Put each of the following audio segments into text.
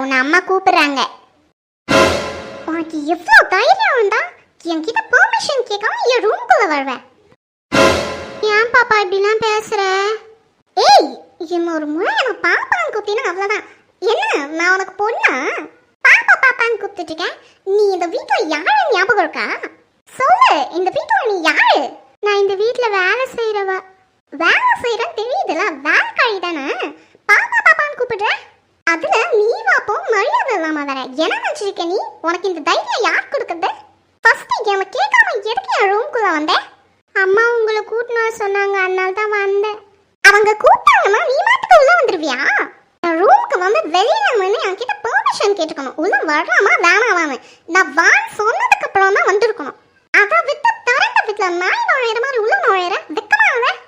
உன்னை அம்மா கூப்பிடுறாங்க. உனக்கு எவ்வளோ தைரியம் இருந்தா என்கிட்ட பெர்மிஷன் கேட்காம என் ரூம்குள்ள வருவேன். ஏன் பாப்பா இப்படிலாம் பேசுற? ஏய் என்ன ஒரு முறை என்ன பாப்பான்னு கூப்பிட்டீங்கன்னா அவ்வளோதான் என்ன நான் உனக்கு பொண்ணா? பாப்பா பாப்பான்னு கூப்பிட்டுட்டு இருக்கேன். நீ இந்த வீட்டில் யாருன்னு ஞாபகம் இருக்கா? சொல்லு இந்த வீட்டில் நீ யாரு? நான் இந்த வீட்டில் வேலை செய்கிறேன்னு தெரியுதுல வேலைக்காரி தானே பாப்பா பாப்பான்னு கூப்பிடுற அதுல நீ வாப்போ மரியாதை இல்லாம வர என்ன நினைச்சிருக்க நீ? உனக்கு இந்த தைரியம் யார் கொடுக்குறது ஃபர்ஸ்ட் என்ன கேட்காம எதுக்கு என் ரூம்குள்ள வந்த? அம்மா உங்களை கூட்டணும்னு சொன்னாங்க அதனால தான் வந்தேன். அவங்க கூப்பிட்டாங்கன்னா நீ மாட்டுக்கு உள்ள வந்துருவியா? ரூமுக்கு வந்து வெளியில வந்து என்கிட்ட பெர்மிஷன் கேட்டுக்கணும். உள்ள வரலாமா வேணாமான்னு. நான் வான் சொன்னதுக்கு அப்புறம் தான் வந்திருக்கணும். அதான் வித்து திறந்த வீட்டுல நாய் நுழையிற மாதிரி உள்ள நுழையிற? வெக்கமா அவன்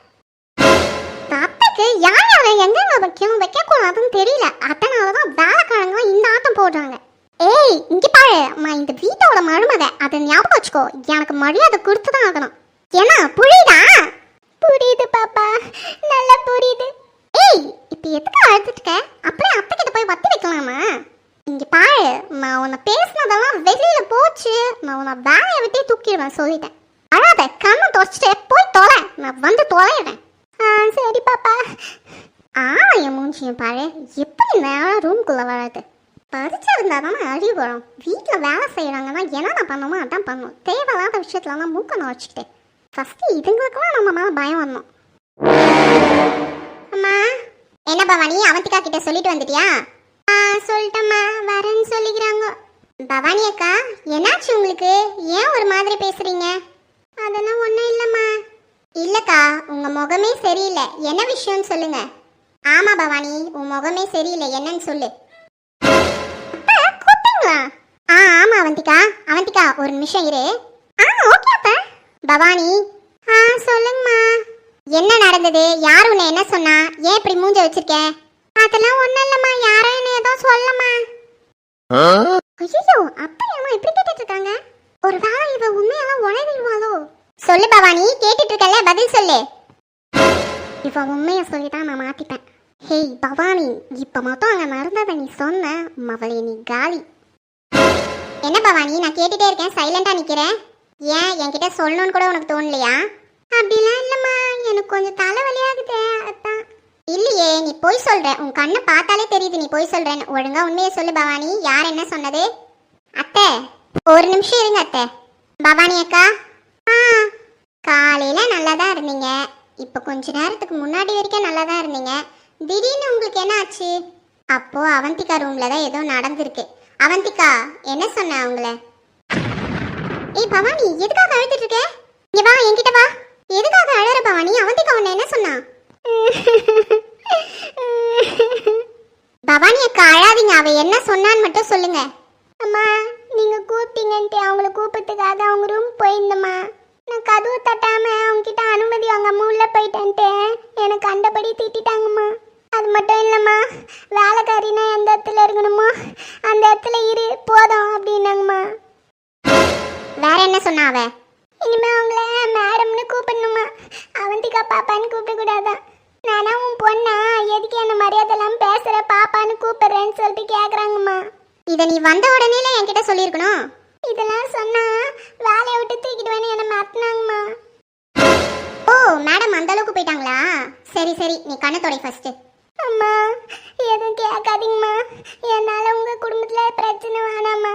யார் யாரை எங்கெங்க வைக்கணும் வைக்கக்கூடாதுன்னு தெரியல. அதனால தான் வேலைக்காரங்க இந்த ஆட்டம் போடுறாங்க. ஏய் இங்க பாரு. அம்மா இந்த வீட்டோட மருமக. அதை ஞாபகம் வச்சுக்கோ. எனக்கு மரியாதை கொடுத்து தான் ஆகணும். ஏன்னா புரியுதா? புரியுது பாப்பா. நல்லா புரியுது. ஏய் இப்போ எதுக்கு அழுதுட்டு இருக்க? அப்படியே அப்பா கிட்ட போய் வத்தி வைக்கலாமா இங்க பாரு. நான் உன்னை பேசினதெல்லாம் வெளியில போச்சு. நான் உன்னை வேலையை விட்டே தூக்கிடுவேன் சொல்லிட்டேன் அழாத கண்ணை தொடச்சிட்டு போய் தொலை நான் வந்து தொலைறேன் ஆ சரி பாப்பா ஆ என் மூஞ்சியும் பாரு எப்படி நேரம் ரூம்குள்ளே வராது படிச்சிருந்தா தானே அறிவு வரும். வீட்டில் வேலை செய்கிறாங்கன்னா என்னென்ன பண்ணுமோ அதான் பண்ணும். தேவையில்லாத விஷயத்துலலாம் மூக்க நுழைச்சிக்கிட்டு. ஃபஸ்ட்டு இதுங்களுக்கெல்லாம் நம்ம மேலே பயம் வரணும். அம்மா என்ன பவானி அவந்திகா கிட்ட சொல்லிட்டு வந்துட்டியா? ஆ சொல்லிட்டம்மா வரேன்னு சொல்லிக்கிறாங்க. பவானி அக்கா என்னாச்சு உங்களுக்கு? ஏன் ஒரு மாதிரி பேசுறீங்க? அதெல்லாம் ஒன்றும் இல்லைம்மா. இல்லைக்கா உங்கள் முகமே சரியில்லை. என்ன விஷயம்னு சொல்லுங்க. ஆமாம் பவானி உன் முகமே சரியில்லை. என்னன்னு சொல்லு. கூப்பிட்டீங்களா? ஆ ஆமா அவந்திகா. அவந்திகா ஒரு நிமிஷம் இரு. ஆ ஓகே அப்பா. பவானி. ஆ சொல்லுங்கம்மா. என்ன நடந்தது? யார் உன்னை என்ன சொன்னா? ஏன் இப்படி மூஞ்ச வச்சிருக்க? அதெல்லாம் ஒண்ணும் இல்லம்மா. யாரும் என்ன ஏதோ சொல்லம்மா. ஐயோ அப்பா ஏமா இப்படி கேட்டுட்டு இருக்காங்க ஒரு வேளை இவ உண்மையெல்லாம் உழைவிடுவாளோ சொல்லு பவானி. கேட்டுட்டு இருக்கல பதில் சொல்லு. இவ உண்மையை சொல்லிதான் நான் மாத்திப்பேன். ஹேய் பவானி. இப்ப மட்டும் அங்க நடந்ததை நீ சொன்ன மவளே நீ காலி. என்ன பவானி நான் கேட்டுட்டே இருக்கேன். சைலண்டா நிக்கிறேன் ஏன்? என்கிட்ட சொல்லணும்னு கூட உனக்கு தோணலையா? அப்படிலாம் இல்லம்மா. எனக்கு கொஞ்சம் தலைவலியாகுது அதான். இல்லையே நீ பொய் சொல்ற. உன் கண்ணை பார்த்தாலே தெரியுது. நீ பொய் சொல்றேன்னு. ஒழுங்கா உண்மையை சொல்லு பவானி யார் என்ன சொன்னது? அத்தை ஒரு நிமிஷம் இருங்க அத்தை. பவானி அக்கா. ஆ. காலையில நல்லா தான் இருந்தீங்க. இப்போ கொஞ்ச நேரத்துக்கு முன்னாடி வரைக்கும் நல்லா தான் இருந்தீங்க. திடீர்னு உங்களுக்கு என்ன ஆச்சு? அப்போ அவந்திகா ரூம்ல தான் ஏதோ நடந்திருக்கு. அவந்திகா என்ன சொன்ன அவங்கள? ஏய் பவானி எதுக்காக அழுதுட்டு இருக்க? இங்க வா என்கிட்ட வா. எதுக்காக அழற பவானி? அவந்திகா உன்னை என்ன சொன்னா? பவானி அக்கா அழாதீங்க. அவ என்ன சொன்னான்னு மட்டும் சொல்லுங்க. அம்மா நீங்க கூப்பிட்டீங்கன்ட்டு அவங்கள கூப்பிட்டுக்காத அவங்க ரூம் போயிருந்தம்மா. நான் கதவு தட்டாம அவங்க கிட்ட அனுமதி வாங்காம உள்ள போயிட்டேன்ட்டு எனக்கு அந்தபடி திட்டிட்டாங்கம்மா. அது மட்டும் இல்லம்மா. வேலைக்காரினா எந்த இடத்துல இருக்கணுமோ அந்த இடத்துல இரு போதும் அப்படின்னாங்கம்மா. வேற என்ன சொன்னா அவ? இனிமே அவங்கள மேடம்னு கூப்பிடணுமா? அவந்திகா பாப்பான்னு கூப்பிடக்கூடாதா? நானா உன் பொண்ணா? எதுக்கு என்ன மரியாதைலாம் பேசுற? பாப்பான்னு கூப்பிடுறேன்னு சொல்லிட்டு கேக்குறாங்கம்மா. இதை நீ வந்த உடனே என்கிட்ட சொல்லியிருக்கணும். இதெல்லாம் சொன்னா வேலையை விட்டு தூக்கிடுவேன்னு என்ன மாட்டினாங்கம்மா ஓ மேடம் அந்த அளவுக்கு போயிட்டாங்களா? சரி சரி நீ கண்ணை தொடை ஃபர்ஸ்ட் அம்மா எதுவும் கேட்காதீங்கம்மா. என்னால் உங்கள் குடும்பத்தில் பிரச்சனை வேணாம்மா.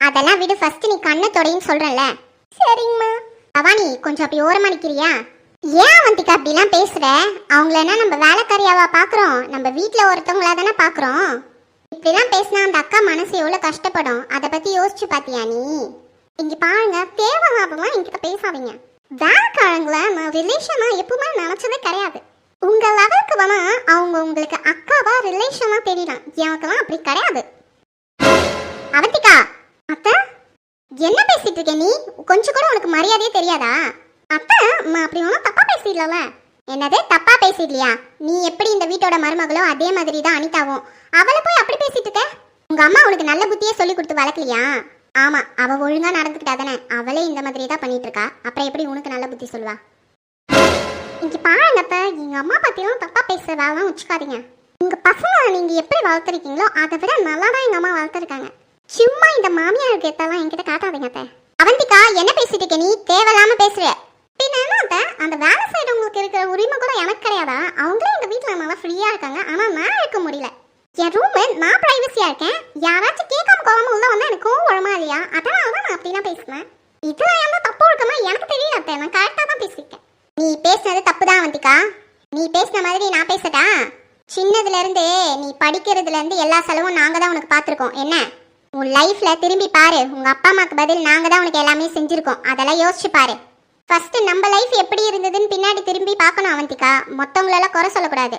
அதெல்லாம் விடு ஃபர்ஸ்ட் நீ கண்ணை தொடைன்னு சொல்றல சரிங்கம்மா. பவானி கொஞ்சம் அப்படி ஓரமாக நிற்கிறியா ஏன் வந்திக்கா அப்படிலாம் பேசுற? அவங்கள என்ன நம்ம வேலைக்காரியாவா பார்க்குறோம் நம்ம வீட்டில் ஒருத்தவங்களா தானே பாக்குறோம்? இப்படிலாம் பேசினா அந்த அக்கா மனசு எவ்வளோ கஷ்டப்படும்? அதை பத்தி யோசிச்சு பார்த்தியா நீ? இங்கே பாருங்க தேவையில்லாதெல்லாம் என்கிட்ட பேசாதீங்க. வேலைக்காரங்களை நான் ரிலேஷனாக எப்பவுமே நினச்சதே கிடையாது. உங்க லெவலுக்கு வேணா அவங்க உங்களுக்கு அக்காவா ரிலேஷனா தெரியலாம் எனக்குலாம் அப்படி கிடையாது. அவந்திகா அத்த என்ன பேசிட்டு இருக்க நீ? கொஞ்சம் கூட உனக்கு மரியாதையே தெரியாதா? அத்த அப்படி ஒன்றும் தப்பா பேசிடல என்னது தப்பா பேசிடலையா? நீ எப்படி இந்த வீட்டோட மருமகளோ அதே மாதிரி தான் அனிதாவும். அவளை போய் அப்படி பேசிட்டு இருக்க? உங்க அம்மா உனக்கு நல்ல புத்தியே சொல்லி கொடுத்து வளர்க்கலையா? ஆமா அவ ஒழுங்கா நடந்துக்கிட்டா தானே. அவளே இந்த மாதிரி தான் பண்ணிட்டு இருக்கா. அப்புறம் எப்படி உனக்கு நல்ல புத்தி சொல்லுவா? இங்க பாருங்கப்பா எங்கள் எங்க அம்மா பத்தியும் தப்பா பேசுறதாலாம் வச்சுக்காதீங்க. உங்க பசங்களை நீங்க எப்படி வளர்த்துருக்கீங்களோ அதை விட நல்லா தான் எங்க அம்மா வளர்த்துருக்காங்க. சும்மா இந்த மாமியார் கெத்தெல்லாம் என்கிட்ட காட்டாதீங்க அத்தை. என்ன பேசிட்டு இருக்க நீ? தேவையில்லாம பேசுற. அந்த வேலை செய்யறவங்களுக்கு இருக்கிற உரிமை கூட எனக்கு கிடையாதா? அவங்களும் எங்க வீட்டுல நல்லா ஃப்ரீயா இருக்காங்க ஆனா நான் இருக்க முடியல. என் ரூம் நான் ப்ரைவசியாக இருக்கேன். யாராச்சும் கேட்காம கோவமா உள்ள வந்தால் எனக்கு கோவம் வருமா இல்லையா? அதனால தான் நான் அப்படிலாம் பேசுனேன். இதுல எந்த தப்பு இருக்குமா? எனக்கு தெரியல அத்தை. நான் கரெக்டா தான் பேசியிருக்கேன். நீ பேசுனது தப்பு தான் வந்திக்கா நீ பேசின மாதிரி நான் பேசட்டா? சின்னதுல இருந்து நீ படிக்கிறதுல இருந்து எல்லா செலவும் நாங்கள் தான் உனக்கு பார்த்துருக்கோம் என்ன? உன் லைஃப்ல திரும்பி பாரு. உங்க அப்பா அம்மாக்கு பதில் நாங்கள் தான் உனக்கு எல்லாமே செஞ்சிருக்கோம். அதெல்லாம் யோசிச்சு பாரு. ஃபர்ஸ்ட் நம்ம லைஃப் எப்படி இருந்ததுன்னு பின்னாடி திரும்பி பார்க்கணும் அவந்திக்கா மொத்தவங்களெல்லாம் குறை சொல்லக்கூடாது.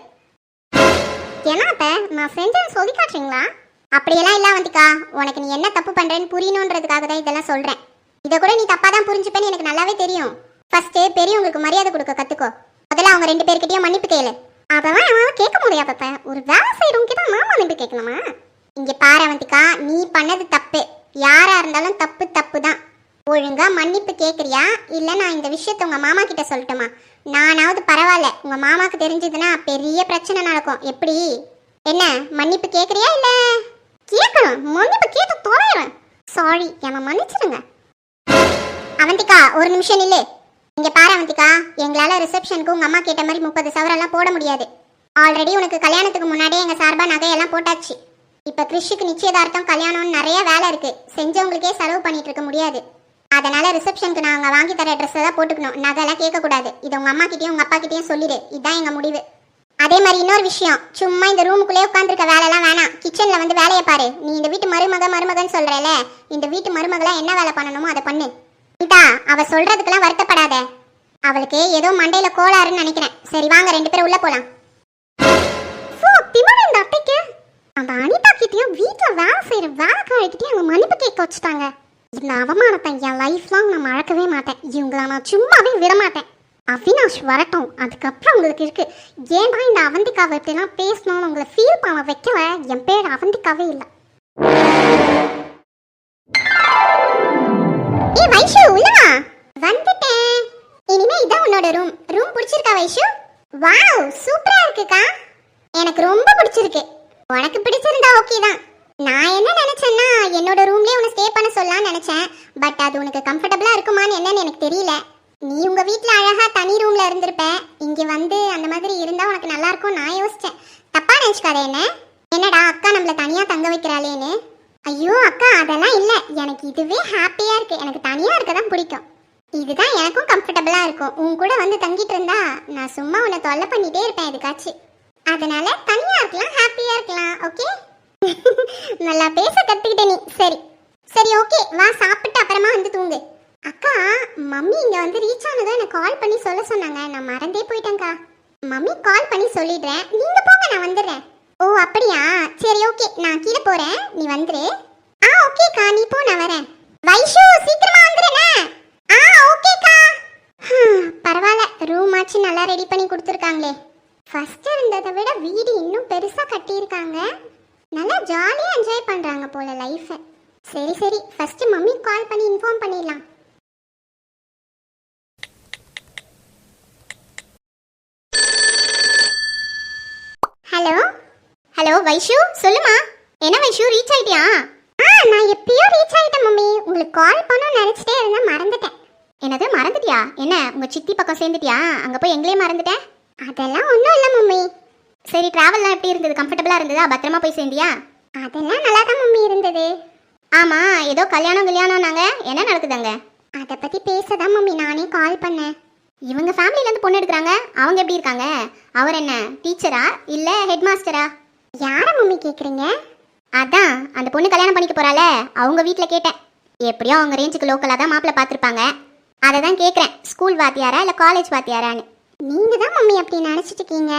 ஏன்னா இப்போ நான் ஃப்ரெண்ட்ஸை சொல்லி காட்டுறீங்களா? அப்படியெல்லாம் இல்லை அவந்திக்கா உனக்கு நீ என்ன தப்பு பண்ணுறேன்னு புரியணுன்றதுக்காக தான் இதெல்லாம் சொல்கிறேன் இதை கூட நீ தப்பாக தான் புரிஞ்சுப்பேன்னு எனக்கு நல்லாவே தெரியும். ஃபர்ஸ்ட் பெரியவங்களுக்கு மரியாதை கொடுக்க கத்துக்கோ. முதல்ல அவங்க ரெண்டு பேர்கிட்டயும் மன்னிப்பு கேளு. அதெல்லாம் என்னால கேட்க முடியா அத்தை. ஒரு வேலை செய்யறவங்க தான் மாமா மன்னிப்பு கேட்கணுமா? இங்க பாரு அவந்திகா நீ பண்ணது தப்பு. யாரா இருந்தாலும் தப்பு தப்பு தான் ஒழுங்கா மன்னிப்பு கேட்குறியா இல்லை நான் இந்த விஷயத்த உங்கள் மாமா கிட்ட சொல்லட்டுமா? நானாவது பரவாயில்ல. உங்கள் மாமாவுக்கு தெரிஞ்சதுன்னா பெரிய பிரச்சனை நடக்கும். எப்படி? என்ன மன்னிப்பு கேட்குறியா இல்லை? கேட்கணும் மன்னிப்பு கேட்டு தொலைறேன். சாரி என்னை மன்னிச்சிடுங்க. அவந்திகா ஒரு நிமிஷம் இல்லை இங்க பாரு அவந்திகா எங்களால ரிசப்ஷனுக்கு உங்க அம்மா கேட்ட மாதிரி முப்பது சவரெல்லாம் போட முடியாது. ஆல்ரெடி உனக்கு கல்யாணத்துக்கு முன்னாடியே எங்க சார்பா நகையெல்லாம் போட்டாச்சு. இப்ப கிறிஷுக்கு நிச்சயதார்த்தம் கல்யாணம்னு நிறைய வேலை இருக்கு. செஞ்சவங்களுக்கே செலவு பண்ணிட்டு இருக்க முடியாது. அதனால ரிசப்ஷனுக்கு நாங்க வாங்கி தர ட்ரெஸ் தான் போட்டுக்கணும். நகைலாம் கேட்க கூடாது இது உங்க அம்மா கிட்டயும் உங்க அப்பா கிட்டயும் சொல்லிடு. இதுதான் எங்க முடிவு. அதே மாதிரி இன்னொரு விஷயம். சும்மா இந்த ரூமுக்குள்ளே உட்காந்துருக்க வேலைலாம் வேணாம். கிச்சன்ல வந்து வேலையை பாரு. நீ இந்த வீட்டு மருமக மருமகன்னு சொல்றல இந்த வீட்டு மருமகளாக என்ன வேலை பண்ணணுமோ அதை பண்ணு. இதா அவ சொல்றதுக்கெல்லாம் வருத்தப்படாத. அவளுக்கு ஏதோ மண்டையில கோளாறுன்னு நினைக்கிறேன். சரி வாங்க ரெண்டு பேரும் உள்ள போலாம். திமிரு இந்த அத்தைக்கு. அந்த அனிதா கிட்டயும் வீட்டுல வேலை செய்யற வேலைக்காரர்கிட்டயும் அவங்க மன்னிப்பு கேட்க வச்சுட்டாங்க. இந்த அவமானத்தை என் லைஃப் லாங் நான் மறக்கவே மாட்டேன். இவங்கள நான் சும்மாவே விட மாட்டேன். அவினாஷ் வரட்டும். அதுக்கப்புறம் உங்களுக்கு இருக்கு. ஏன்டா இந்த அவந்திக்காவை இப்படிலாம் பேசணும்னு உங்களை ஃபீல் பண்ண வைக்கல? என் பேர் அவந்திக்காவே இல்லை. வைஷு உள்ளவா வந்துட்டேன். இனிமே இதான் உன்னோட ரூம் ரூம் பிடிச்சிருக்கா வைஷு? வாவ் சூப்பரா இருக்குக்கா. எனக்கு ரொம்ப பிடிச்சிருக்கு. உனக்கு பிடிச்சிருந்தா ஓகே தான். நான் என்ன நினைச்சேன்னா என்னோட ரூம்லயே உன்னை ஸ்டே பண்ண சொல்லலாம்னு நினைச்சேன். பட் அது உனக்கு கம்ஃபர்டபுளா இருக்குமான்னு என்னன்னு எனக்கு தெரியல. நீ உங்க வீட்ல அழகா தனி ரூம்ல இருந்திருப்ப. இங்க வந்து அந்த மாதிரி இருந்தா உனக்கு நல்லா இருக்கும் நான் யோசிச்சேன். தப்பா நினைச்சுக்காத என்ன? என்னடா அக்கா நம்மள தனியா தங்க வைக்கிறாளேன்னு? ஐயோ அக்கா அதெல்லாம் இல்ல. எனக்கு இதுவே ஹாப்பியா இருக்கு. எனக்கு தனியா இருக்க தான் பிடிக்கும். இதுதான் எனக்கும் கம்ஃபர்டபுளா இருக்கும். உன் கூட வந்து தங்கிட்டு இருந்தா நான் சும்மா உன்னை தொல்லை பண்ணிட்டே இருப்பேன் எதுக்காச்சும். அதனால தனியா இருக்கலாம் ஹாப்பியா இருக்கலாம் ஓகே நல்லா பேச கத்துக்கிட்ட நீ. சரி. சரி ஓகே வா சாப்பிட்டு அப்புறமா வந்து தூங்கு. அக்கா மம்மி இங்க வந்து ரீச் ஆனதும் எனக்கு கால் பண்ணி சொல்ல சொன்னாங்க. நான் மறந்தே போயிட்டேங்க்கா மம்மி கால் பண்ணி சொல்லிடுறேன். நீங்க போங்க நான் வந்துடுறேன். ஓ அப்படியா? சரி ஓகே. நான் கீழே போறேன். நீ வந்துரு. ஆ ஓகேக்கா. நீ போ நான் வரேன். வைஷு சீக்கிரமா வந்துடுறேனே ஆ ஓகேக்கா. ஹம், பரவாயில்ல. ரூம் ஆச்சு நல்லா ரெடி பண்ணி கொடுத்துருக்காங்களே. ஃபர்ஸ்ட் இருந்ததை விட வீடு இன்னும் பெருசா கட்டியிருக்காங்க. நல்லா ஜாலியா என்ஜாய் பண்றாங்க போல லைஃபை சரி சரி. ஃபர்ஸ்ட் மம்மி கால் பண்ணி இன்ஃபார்ம் பண்ணிடலாம். Hello hello Vaishu? சொல்லுமா. என்ன வைஷு ரீச் ஆயிட்டியா? ஆ நான் எப்பயோ ரீச் ஆயிட்டேன் மம்மி. உங்களுக்கு கால் பண்ணணும்னு நினைச்சிட்டே இருந்தேன் மறந்துட்டேன். என்னது மறந்துட்டியா? என்ன உங்க சித்தி பக்கம் சேர்ந்துட்டியா? அங்க போய் எங்களே மறந்துட்டேன் அதெல்லாம் ஒன்றும் இல்லை மம்மி. சரி டிராவல்லாம் எப்படி இருந்தது? கம்ஃபர்டபுளா இருந்ததா? பத்திரமா போய் சேர்ந்தியா? அதெல்லாம் நல்லா தான் மம்மி இருந்தது. ஆமா ஏதோ கல்யாணம் கல்யாணம் நாங்க என்ன நடக்குதுங்க அதை பத்தி பேசதான் மம்மி நானே கால் பண்ணேன். இவங்க ஃபேமிலில இருந்து பொண்ணு எடுக்கிறாங்க. அவங்க எப்படி இருக்காங்க? அவர் என்ன டீச்சரா இல்ல ஹெட் மாஸ்டரா யார மம்மி கேக்குறீங்க? அதான் அந்த பொண்ணு கல்யாணம் பண்ணிக்க போறால அவங்க வீட்டில் கேட்டேன். எப்படியோ அவங்க ரேஞ்சுக்கு லோக்கலா தான் மாப்பிள்ள பார்த்துருப்பாங்க. அதை தான் கேட்குறேன் ஸ்கூல் வாத்தியாரா இல்லை காலேஜ் வாத்தியாரான்னு. நீங்க தான் மம்மி அப்படி நினைச்சிட்டு இருக்கீங்க.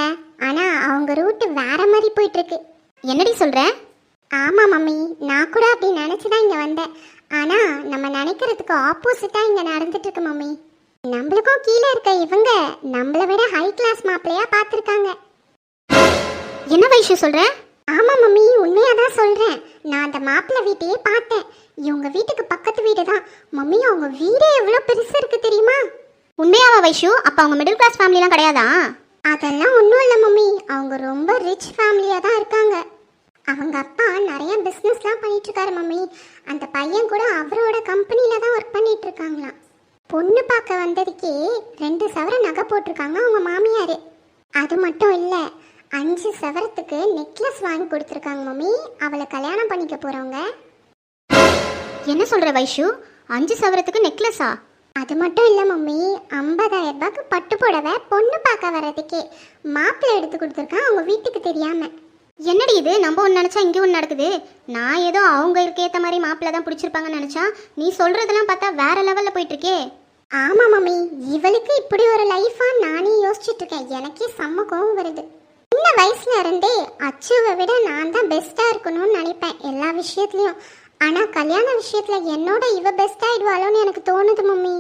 ஆனா அவங்க ரூட்டு வேற மாதிரி போயிட்டு இருக்கு என்னடி சொல்கிறேன் ஆமா மம்மி நான் கூட அப்படி நினச்சி தான் இங்க வந்தேன். ஆனா நம்ம நினைக்கிறதுக்கு ஆப்போசிட்டா இங்க நடந்துட்டு இருக்கு மம்மி. நம்மளுக்கும் கீழே இருக்க இவங்க நம்மளை விட ஹை கிளாஸ் மாப்பிளையா பார்த்துருக்காங்க. என்ன வைஷு சொல்ற? ஆமா மம்மி உண்மையா தான் சொல்றேன். நான் அந்த மாப்பிள்ளை வீட்டையே பார்த்தேன். இவங்க வீட்டுக்கு பக்கத்து வீடு தான் மம்மி அவங்க வீடே எவ்வளவு பெருசா இருக்கு தெரியுமா? உண்மையாவா வைஷு அப்ப அவங்க மிடில் கிளாஸ் ஃபேமிலிலாம் கிடையாதா? அதெல்லாம் ஒன்றும் இல்லை மம்மி. அவங்க ரொம்ப ரிச் ஃபேமிலியாக தான் இருக்காங்க. அவங்க அப்பா நிறைய பிஸ்னஸ்லாம் பண்ணிட்டு இருக்காரு மம்மி. அந்த பையன் கூட அவரோட கம்பெனியில் தான் ஒர்க் பண்ணிட்டு இருக்காங்களாம் பொண்ணு பார்க்க வந்ததுக்கே ரெண்டு சவரம் நகை போட்டிருக்காங்க அவங்க மாமியார். அது மட்டும் இல்லை அஞ்சு சவரத்துக்கு நெக்லஸ் வாங்கி கொடுத்துருக்காங்க மம்மி. அவளை கல்யாணம் பண்ணிக்க போகிறவங்க என்ன சொல்ற வைஷு? அஞ்சு சவரத்துக்கு நெக்லஸா அது மட்டும் இல்லை மம்மி. ஐம்பதாயிரம் ரூபாய்க்கு பட்டு புடவை பொண்ணு பார்க்க வர்றதுக்கே மாப்பிள்ளை எடுத்து கொடுத்துருக்கான். அவங்க வீட்டுக்கு தெரியாமல் என்னடி இது? நம்ம ஒன்று நினச்சா இங்கே ஒன்று நடக்குது. நான் ஏதோ அவங்களுக்கு ஏற்ற மாதிரி மாப்பிள்ளை தான் பிடிச்சிருப்பாங்கன்னு நினச்சா நீ சொல்கிறதெல்லாம் பார்த்தா வேற லெவலில் போயிட்டு இருக்கே ஆமா மம்மி. இவளுக்கு இப்படி ஒரு லைஃபா நானே யோசிச்சுட்டு இருக்கேன். எனக்கே செம்ம கோவம் வருது. சின்ன வயசுல இருந்தே அச்சுவை விட நான் தான் பெஸ்டா இருக்கணும்னு நினைப்பேன் எல்லா விஷயத்துலயும். ஆனா கல்யாண விஷயத்துல என்னோட இவ பெஸ்ட் ஆயிடுவாளோன்னு எனக்கு தோணுது மம்மி.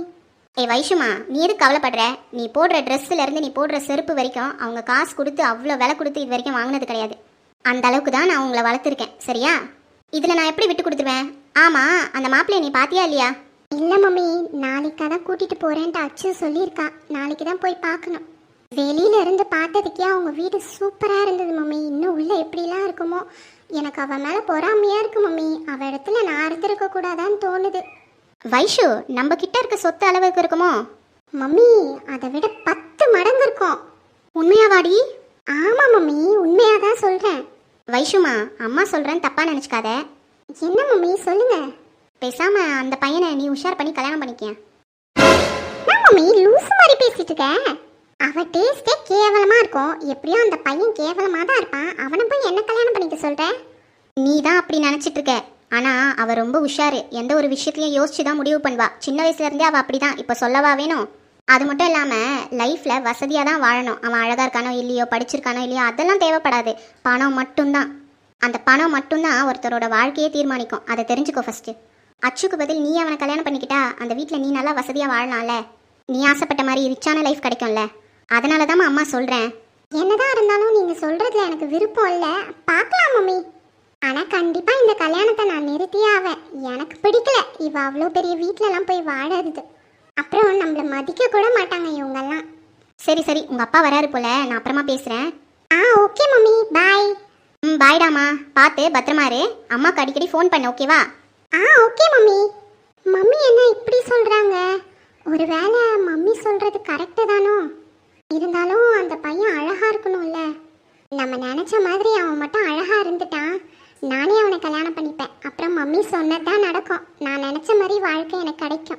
ஏ வைஷுமா நீ எதுக்கு கவலைப்படுற? நீ போடுற ட்ரெஸ்ஸுல இருந்து நீ போடுற செருப்பு வரைக்கும் அவங்க காசு கொடுத்து அவ்வளோ விலை கொடுத்து இது வரைக்கும் வாங்கினது கிடையாது. அந்த அளவுக்கு தான் நான் உங்களை வளர்த்துருக்கேன். சரியா? இதில் நான் எப்படி விட்டு கொடுத்துருவேன்? ஆமாம் அந்த மாப்பிள்ளைய நீ பாத்தியா இல்லையா? இல்ல மம்மி. நாளைக்கு தான் கூட்டிட்டு போறேன்ட்டு அச்சு சொல்லியிருக்கா. நாளைக்கு தான் போய் பார்க்கணும். வெளியில இருந்து பார்த்ததுக்கே அவங்க வீடு சூப்பரா இருந்தது மம்மி. இன்னும் உள்ள எப்படிலாம் இருக்குமோ? எனக்கு அவ மேல பொறாமையா இருக்கு மம்மி. அவ இடத்துல நான் இருந்திருக்க கூடாதான்னு தோணுது. வைஷு நம்ம கிட்ட இருக்க சொத்து அளவுக்கு இருக்குமோ? மம்மி அதை விட பத்து மடங்கு இருக்கும். உண்மையாவாடி? ஆமா மம்மி உண்மையாக தான் சொல்றேன். வைஷுமா அம்மா சொல்கிறேன் தப்பாக நினச்சிக்காத. என்ன மம்மி சொல்லுங்க. பேசாம அந்த பையனை நீ உஷார் பண்ணி கல்யாணம் பண்ணிக்க என்ன மம்மி லூசு மாதிரி பேசிட்டு இருக்க? அவ டேஸ்டே கேவலமா இருக்கும் எப்படியும் அந்த பையன் கேவலமா தான் இருப்பான். அவனை போய் என்ன கல்யாணம் பண்ணிக்க சொல்ற? நீ தான் அப்படி நினச்சிட்டு இருக்க. ஆனால் அவ ரொம்ப உஷாரு. எந்த ஒரு விஷயத்தையும் யோசிச்சு தான் முடிவு பண்ணுவா. சின்ன வயசுல இருந்தே அவள் அப்படி தான் இப்போ சொல்லவா வேணும்? அது மட்டும் இல்லாமல் லைஃப்பில் வசதியாக தான் வாழணும். அவன் அழகாக இருக்கானோ இல்லையோ படிச்சிருக்கானோ இல்லையோ அதெல்லாம் தேவைப்படாது. பணம் மட்டும்தான் அந்த பணம் மட்டும்தான் ஒருத்தரோட வாழ்க்கையே தீர்மானிக்கும். அதை தெரிஞ்சுக்கோ ஃபஸ்ட்டு அச்சுக்கு பதில் நீ அவனை கல்யாணம் பண்ணிக்கிட்டா அந்த வீட்டில் நீ நல்லா வசதியாக வாழலாம்ல? நீ ஆசைப்பட்ட மாதிரி ரிச்சான லைஃப் கிடைக்கும்ல? அதனால தான் அம்மா சொல்கிறேன் என்னதான் இருந்தாலும் நீங்கள் சொல்கிறதுல எனக்கு விருப்பம் இல்லை. பார்க்கலாம் மம்மி. ஆனால் கண்டிப்பாக இந்த கல்யாணத்தை நான் நிறுத்தியே ஆவேன். எனக்கு பிடிக்கல. இவ அவ்வளோ பெரிய வீட்டிலலாம் போய் வாழறது அப்புறம் நம்மளை மதிக்க கூட மாட்டாங்க இவங்கெல்லாம். சரி சரி. உங்கள் அப்பா வராரு போல. நான் அப்புறமா பேசுகிறேன் ஆ ஓகே மம்மி. பாய். ம் பாய்டாமா பார்த்து பத்திரமாரு அம்மாவுக்கு அடிக்கடி ஃபோன் பண்ண ஓகேவா? ஆ ஓகே மம்மி. மம்மி என்ன இப்படி சொல்கிறாங்க ஒருவேளை மம்மி சொல்கிறது கரெக்டு தானோ? இருந்தாலும் அந்த பையன் அழகா இருக்கணும்ல. நம்ம நினைச்ச மாதிரி அவன் மட்டும் அழகா இருந்துட்டான். நானே அவனை கல்யாணம் பண்ணிப்பேன். அப்புறம் மம்மி சொன்னது தான் நடக்கும். நான் நினைச்ச மாதிரி வாழ்க்கை எனக்கு கிடைக்கும்.